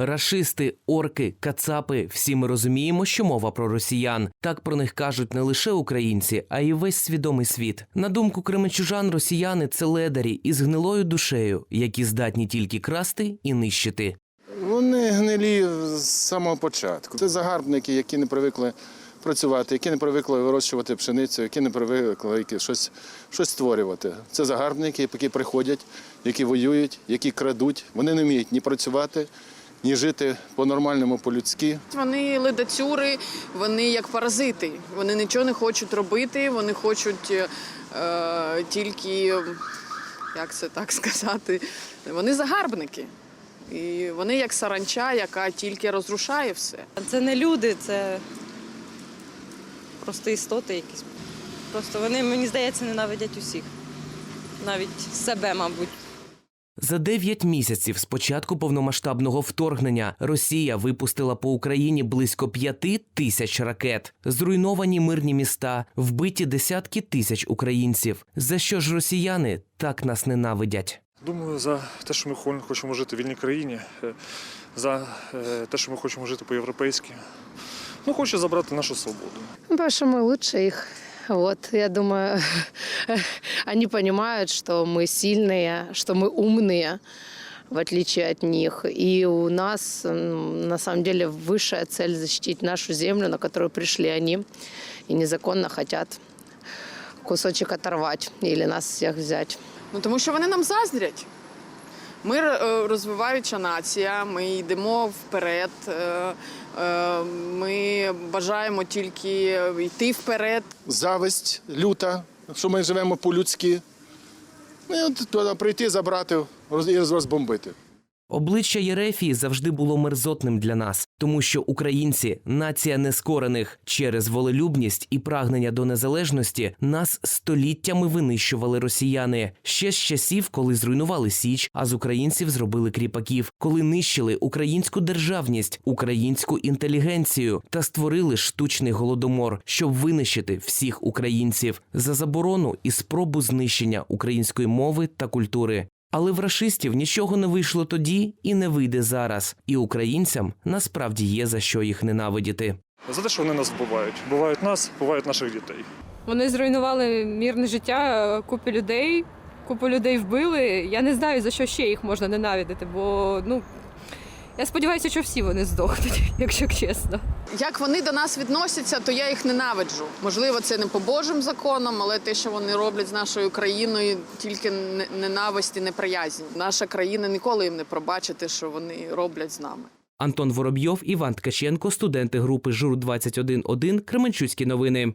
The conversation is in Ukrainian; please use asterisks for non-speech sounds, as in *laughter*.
Рашисти, орки, кацапи всі ми розуміємо, що мова про росіян. Так про них кажуть не лише українці, а й весь свідомий світ. На думку кременчужан, росіяни це ледарі із гнилою душею, які здатні тільки красти і нищити. Вони гнилі з самого початку. Це загарбники, які не привикли працювати, які не привикли вирощувати пшеницю, які не привикли які щось, щось створювати. Це загарбники, які приходять, які воюють, які крадуть. Вони не вміють ні працювати, ні жити по-нормальному, по-людськи. Вони ледацюри, вони як паразити. Вони нічого не хочуть робити, вони хочуть е, тільки, як це так *laughs* сказати, вони загарбники. І вони як саранча, яка тільки розрушає все. Це не люди, це просто істоти якісь. Просто вони, мені здається, ненавидять усіх. Навіть себе, мабуть. За 9 місяців з початку повномасштабного вторгнення Росія випустила по Україні близько 5 тисяч ракет, зруйновані мирні міста, вбиті десятки тисяч українців. За що ж росіяни так нас ненавидять? Думаю, за те, що ми хо- хочемо жити в вільній країні, е, за е, те, що ми хочемо жити по-європейськи. Ну, хоче забрати нашу свободу. Потому что мы лучше их. Вот, я думаю, *laughs* они понимают, что мы сильные, что мы умные, в отличие от них. И у нас, м, на самом деле, высшая цель защитить нашу землю, на которую пришли они, и незаконно хотят кусочек оторвать или нас всех взять. Ну тому що вони нам заздрять. Ми е, розвиваюча нація, ми йдемо вперед. е, е, Ми бажаємо тільки йти вперед. Зависть люта, що ми живемо по-людськи. Ну, прийти, забрати і розбомбити. Обличчя Єрефії завжди було мерзотним для нас, тому що українці, нація нескорених, через волелюбність і прагнення до незалежності нас століттями винищували росіяни ще з часів, коли зруйнували Січ, а з українців зробили кріпаків, коли нищили українську державність, українську інтелігенцію та створили штучний голодомор, щоб винищити всіх українців за заборону і спробу знищення української мови та культури. Але в рашистів нічого не вийшло тоді і не вийде зараз. І українцям насправді є за що їх ненавидіти. За те, що вони нас вбивають. бувають нас, бувають наших дітей. Вони зруйнували мирне життя купи купі людей, купу людей вбили. Я не знаю, за що ще їх можна ненавидити, бо ну. Я сподіваюся, що всі вони здохнуть, *laughs* якщо чесно. Як вони до нас відносяться, то я їх ненавиджу. Можливо, це не по Божим законам, але те, що вони роблять з нашою країною, тільки не- ненависть і неприязнь. Наша країна ніколи їм не пробачить те, що вони роблять з нами. Антон Воробйов, Іван Ткаченко, студенти групи ЖУР 21.1, Кременчуцькі новини.